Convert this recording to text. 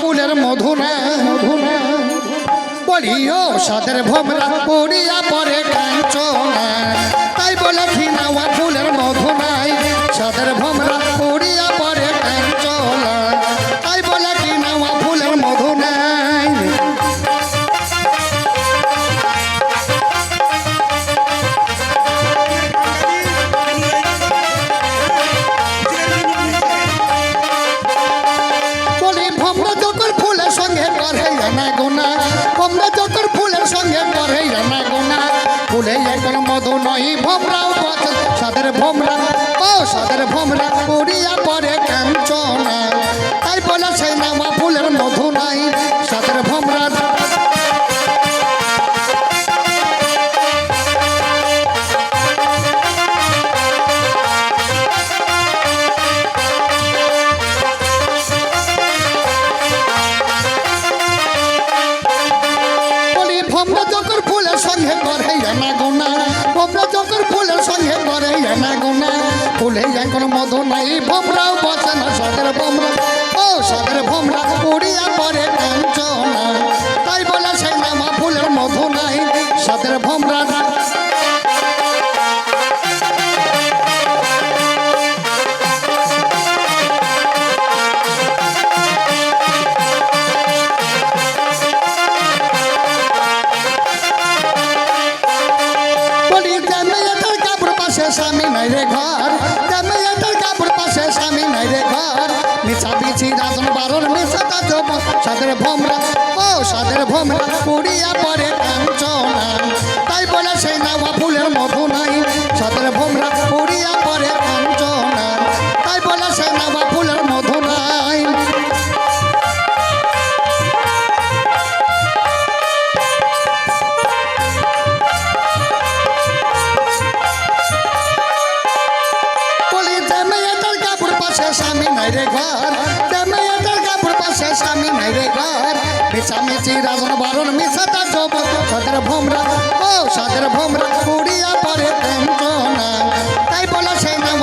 ফুলের মধু না বলিও সাদের ভোমরা পড়িয়া পরে কাঞ্চনা। তাই বলে ঘিনাওয়া ফুলের মধু নাই, সাদের ভোমরা করে না গোনা ভোমরা যখন ফুলের সঙ্গে করে না গোনা ফুলে এখন মধু নয়, ভোমরাও সাদের ভোমরা, ও সাদের ভোমরা, পরে করে না গোনা ভোমরা ফুলের সঙ্গে করে না গোনা ফুলে এখন মধু নাই, ভোমরাও বসে না সাদের ভোমরা স্বামী নাই রে ঘর। জামাইয়াটার কাপড় পাশে স্বামী নাই রে ঘর? মিছা বিছি রাজন বারণ মিশাটা জব সাদের ভোমরা। ও সাদের ভোমরা পুড়িয়া পরে পাশে স্বামী নাই রে ঘর। প্রেমে এটার কাপড় পাশে স্বামী নাই রে ঘর। মিশামিশি রাজন বারণ মিশা তার যৌবন সাদের ভোমরা। ও সাদের ভোমরা, উড়িয়া পরে প্রেম তাই বলো সেই নাম